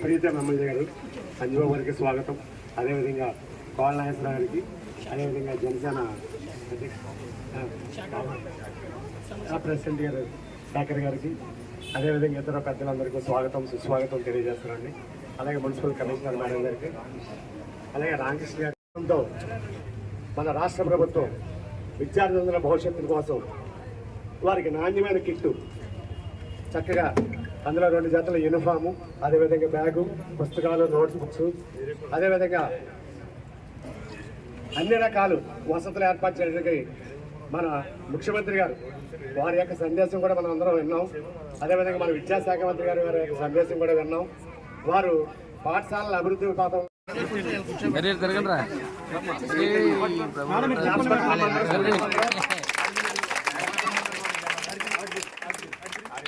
Pritam MLA గారు సంజీవ గారికి స్వాగతం. అదేవిధంగా కోళ్ళ నాగేశ్వర గారికి అదేవిధంగా జనసేన ప్రెసిడెంట్ గారు శేఖర్ గారికి అదేవిధంగా ఇతర పెద్దలందరికీ స్వాగతం సుస్వాగతం తెలియజేస్తున్నాండి అలాగే మున్సిపల్ కమిషనర్ మేడం గారికి అలాగే రామకృష్ణ గారితో మన రాష్ట్ర ప్రభుత్వం విద్యార్థుల భవిష్యత్తు కోసం వారికి నాణ్యమైన కిట్టు చక్కగా అందులో రెండు జతల యూనిఫాము అదేవిధంగా బ్యాగు పుస్తకాలు నోట్స్ బుక్స్ అదేవిధంగా అన్ని రకాలు వసతులు ఏర్పాటు చేయడానికి మన ముఖ్యమంత్రి గారు వారి యొక్క సందేశం కూడా మనం అందరం విన్నాం. అదేవిధంగా మన విద్యాశాఖ మంత్రి గారి వారి యొక్క సందేశం కూడా విన్నాం. వారు పాఠశాలల అభివృద్ధి పాపం అరే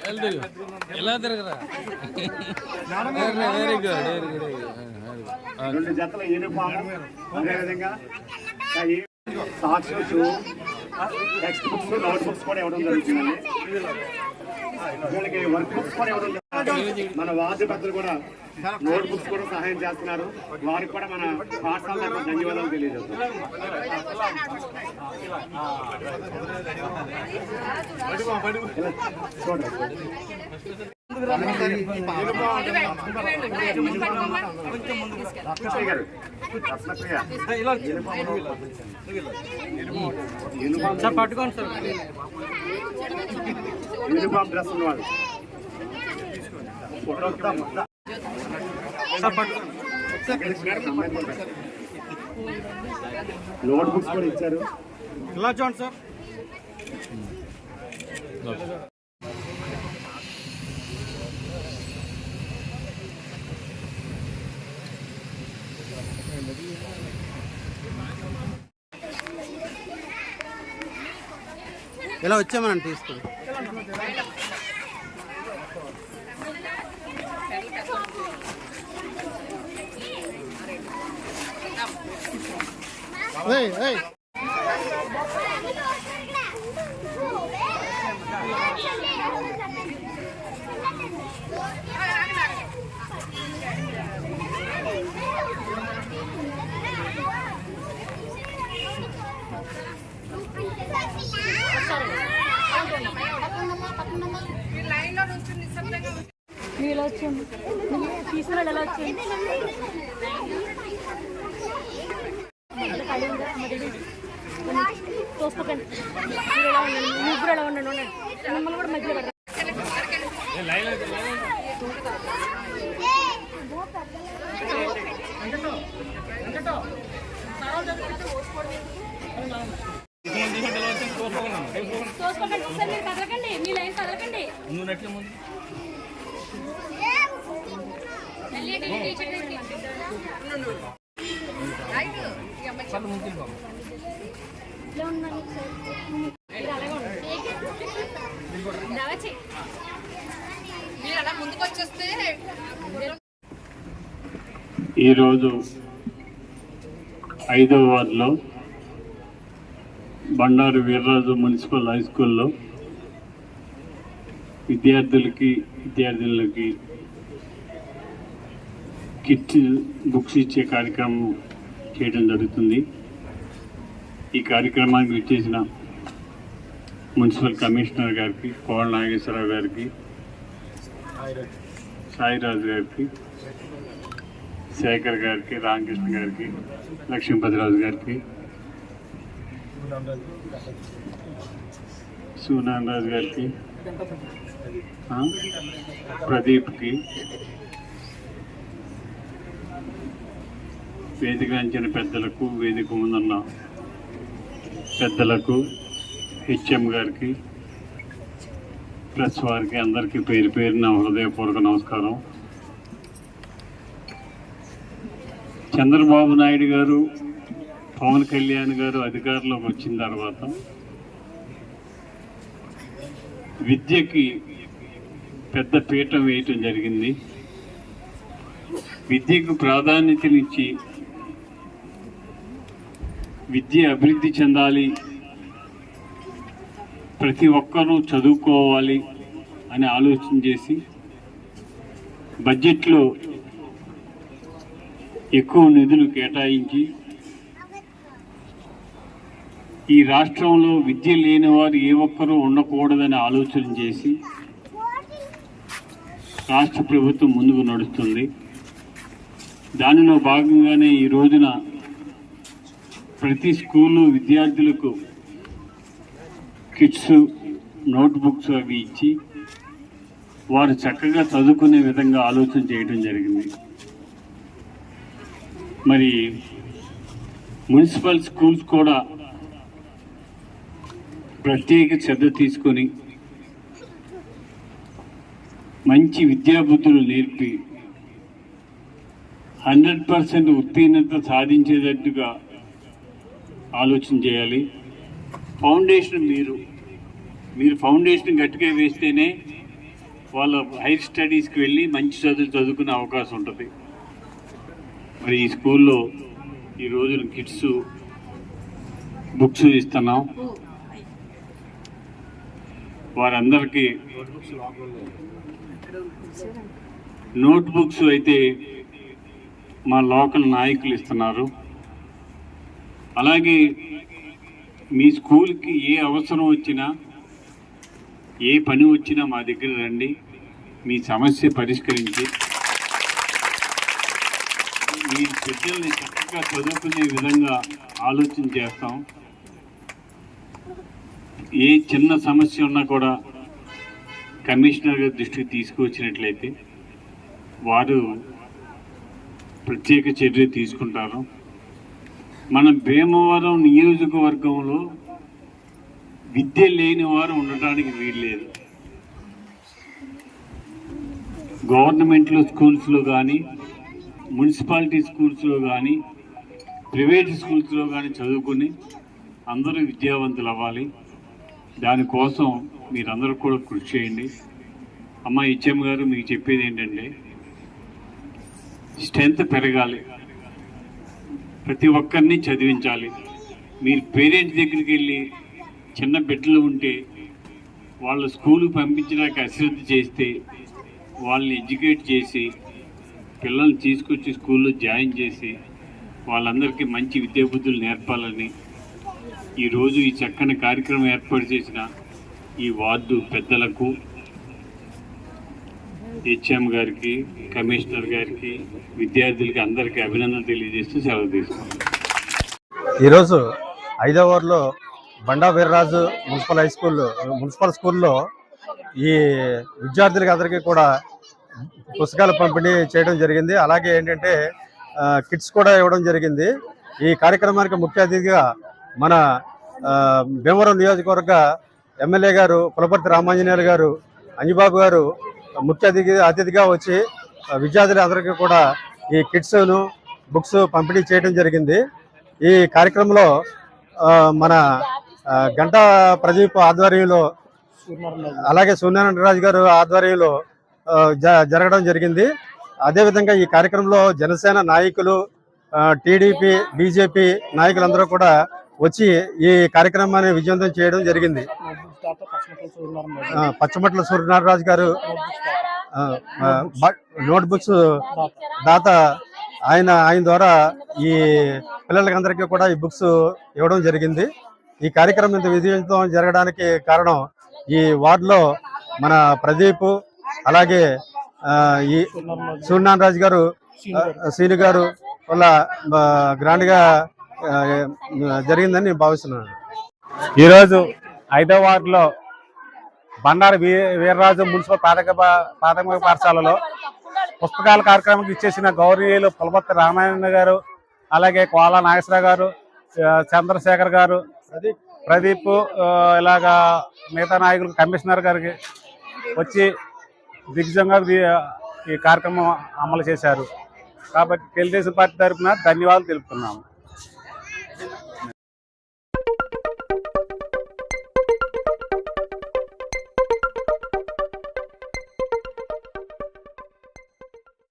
ఎలా తిరగరా? వెరీ గుడ్ వెరీ గుడ్ రెండు జతల యూనిఫామ్ అదేవిధంగా టెక్స్ట్ బుక్స్ నోట్ బుక్స్ కూడా ఇవ్వడం జరుగుతుందండి వీళ్ళకి వర్క్ బుక్స్ కూడా ఇవ్వడం మన వార్డు పెద్దలు కూడా నోట్ బుక్స్ కూడా సహాయం చేస్తున్నారు వారికి కూడా మన పాఠశాల ధన్యవాదాలు తెలియజేస్తున్నాం ఇలా చూడండి రత్నప్రియ గారు రత్నప్రియ యూనిఫామ్ పట్టుకోండి సార్ యూనిఫామ్ డ్రెస్ ఉన్నవాడు ఫోటో వస్తా. నోట్ బుక్స్ కూడా ఇచ్చారు. ఇలా చూడండి సార్. ఇలా వచ్చామని తీసుకుని. మీరు ఎలా వచ్చాము తీసుకున్న ఎలా ఖాళీ ఉందా అమ్మ రెడీ తోసుకోకండి మీరు ఎలా ఉండండి ముగ్గురు ఎలా ఉండండి ఉండండి మిమ్మల్ని కూడా మధ్యలో తోసుకోకండి మీరు కదలకండి మీ లైన్ కదలకండి ఈరోజు ఐదవ వార్డులో బండారు వీర్రాజు మున్సిపల్ హై స్కూల్లో విద్యార్థులకి విద్యార్థినులకి కిట్ బుక్స్ ఇచ్చే కార్యక్రమం చేయడం జరుగుతుంది. ఈ కార్యక్రమానికి విచ్చేసిన మున్సిపల్ కమిషనర్ గారికి కోళ్ళ నాగేశ్వరరావు గారికి సాయిరాజు గారికి శేఖర్ గారికి రామకృష్ణ గారికి లక్ష్మీపతిరాజు గారికి సూనాన్ రాజు గారికి ప్రదీప్కి వేదిక అంచిన పెద్దలకు వేదిక ముందున్న పెద్దలకు హెచ్ఎం గారికి ప్లస్ వారికి అందరికీ పేరు పేరున హృదయపూర్వక నమస్కారం. చంద్రబాబు నాయుడు గారు పవన్ కళ్యాణ్ గారు అధికారంలోకి వచ్చిన తర్వాత విద్యకి పెద్ద పీఠం వేయటం జరిగింది. విద్యకు ప్రాధాన్యతనిచ్చి విద్య అభివృద్ధి చెందాలి. ప్రతి ఒక్కరూ చదువుకోవాలి అని ఆలోచన చేసి బడ్జెట్లో ఎక్కువ నిధులు కేటాయించి ఈ రాష్ట్రంలో విద్య లేని వారు ఏ ఒక్కరూ ఉండకూడదని ఆలోచన చేసి రాష్ట్ర ప్రభుత్వం ముందుకు నడుస్తుంది. దానిలో భాగంగానే ఈ రోజున ప్రతి స్కూలు విద్యార్థులకు కిట్స్ నోట్బుక్స్ అవి ఇచ్చి వారు చక్కగా చదువుకునే విధంగా ఆలోచన చేయడం జరిగింది. మరి మున్సిపల్ స్కూల్స్ కూడా ప్రత్యేక శ్రద్ధ తీసుకొని మంచి విద్యాబుద్ధులు నేర్పి హండ్రెడ్ పర్సెంట్ ఉత్తీర్ణత సాధించేటట్టుగా ఆలోచన చేయాలి. ఫౌండేషన్ మీరు మీరు ఫౌండేషన్ గట్టిగా వేస్తేనే వాళ్ళ హైర్ స్టడీస్కి వెళ్ళి మంచి చదువు చదువుకునే అవకాశం ఉంటుంది. మరి ఈ స్కూల్లో ఈ రోజున కిడ్స్ బుక్స్ ఇస్తున్నాం. వారందరికీ నోట్ బుక్స్ అయితే మా లోకల్ నాయకులు ఇస్తున్నారు. అలాగే మీ స్కూల్కి ఏ అవసరం వచ్చినా ఏ పని వచ్చినా మా దగ్గర రండి. మీ సమస్య పరిష్కరించి. మీ బిడ్డల్ని చక్కగా చదువుకునే విధంగా ఆలోచన చేస్తాం. ఏ చిన్న సమస్య ఉన్నా కూడా కమిషనర్ గారి దృష్టికి తీసుకువచ్చినట్లయితే వారు ప్రత్యేక చర్య తీసుకుంటారు. మన భీమవరం నియోజకవర్గంలో విద్య లేని వారు ఉండటానికి వీల్లేదు. గవర్నమెంట్లో స్కూల్స్లో కానీ మున్సిపాలిటీ స్కూల్స్లో కానీ ప్రైవేట్ స్కూల్స్లో కానీ చదువుకుని అందరూ విద్యావంతులు అవ్వాలి. దానికోసం మీరందరూ కూడా కృషి చేయండి. అమ్మ ఇచ్చమ్మ గారు మీకు చెప్పేది ఏంటంటే స్ట్రెంత్ పెరగాలి. ప్రతి ఒక్కరిని చదివించాలి. మీరు పేరెంట్స్ దగ్గరికి వెళ్ళి చిన్న బిడ్డలు ఉంటే వాళ్ళ స్కూల్కి పంపించడానికి అశ్రద్ధ చేస్తే వాళ్ళని ఎడ్యుకేట్ చేసి పిల్లల్ని తీసుకొచ్చి స్కూల్లో జాయిన్ చేసి వాళ్ళందరికీ మంచి విద్యాబుద్ధులు నేర్పాలని ఈరోజు ఈ చక్కని కార్యక్రమం ఏర్పాటు చేసిన ఈ వార్డు పెద్దలకు హెచ్ఎం గారికి కమిషనర్ గారికి విద్యార్థులకి అందరికీ అభినందనలు తెలియజేస్తూ సెలవు తీసుకున్నాను ఈరోజు హైదరాబాద్లో Banda Veerraju municipal high school municipal స్కూల్లో ఈ విద్యార్థులకి అందరికీ కూడా పుస్తకాలు పంపిణీ చేయడం జరిగింది. అలాగే ఏంటంటే కిట్స్ కూడా ఇవ్వడం జరిగింది. ఈ కార్యక్రమానికి ముఖ్య అతిథిగా మన భీమవరం నియోజకవర్గ ఎమ్మెల్యే గారు పులపర్తి రామాంజనేయులు గారు అంజిబాబు గారు ముఖ్య అతిథి అతిథిగా వచ్చి విద్యార్థులందరికీ కూడా ఈ కిట్స్ను బుక్స్ పంపిణీ చేయడం జరిగింది. ఈ కార్యక్రమంలో మన గంట గంటా ప్రదీప్ ఆధ్వర్యంలో అలాగే సూర్యనారాయణరాజు గారు ఆధ్వర్యంలో జ- జరగడం జరిగింది. అదేవిధంగా ఈ కార్యక్రమంలో జనసేన నాయకులు టీడీపీ బీజేపీ నాయకులందరూ కూడా వచ్చి ఈ కార్యక్రమాన్ని విజయవంతం చేయడం జరిగింది. పచ్చమట్ల సూర్యనారాయణ గారు. నోట్ బుక్స్ దాత ఆయన ఆయన ద్వారా ఈ పిల్లలకందరికీ కూడా ఈ బుక్స్ ఇవ్వడం జరిగింది. ఈ కార్యక్రమం ఇంత విజయవంతం జరగడానికి కారణం ఈ వార్డులో మన ప్రదీప్ అలాగే ఆ, ఈ సూర్యనారాయణ రాజు గారు శ్రీను గారు వల్ల ఆ, గ్రాండ్గా ఆ, జరిగిందని నేను భావిస్తున్నాను. ఈరోజు ఐదో వార్డులో బండారు వీ వీర్రాజు మున్సిపల్ ప్రాథమిక ప్రాథమిక పాఠశాలలో పుస్తకాల కార్యక్రమానికి ఇచ్చేసిన గౌరీయులు పులపత్తి రామాయణ గారు అలాగే కోల నాగేశ్వరరావు గారు చంద్రశేఖర్ గారు ప్రదీప్ ఇలాగా మిగతా నాయకులు కమిషనర్ గారికి వచ్చి దిగ్జంగా ఈ కార్యక్రమం అమలు చేశారు. కాబట్టి తెలుగుదేశం పార్టీ తరఫున ధన్యవాదాలు తెలుపుతున్నాము.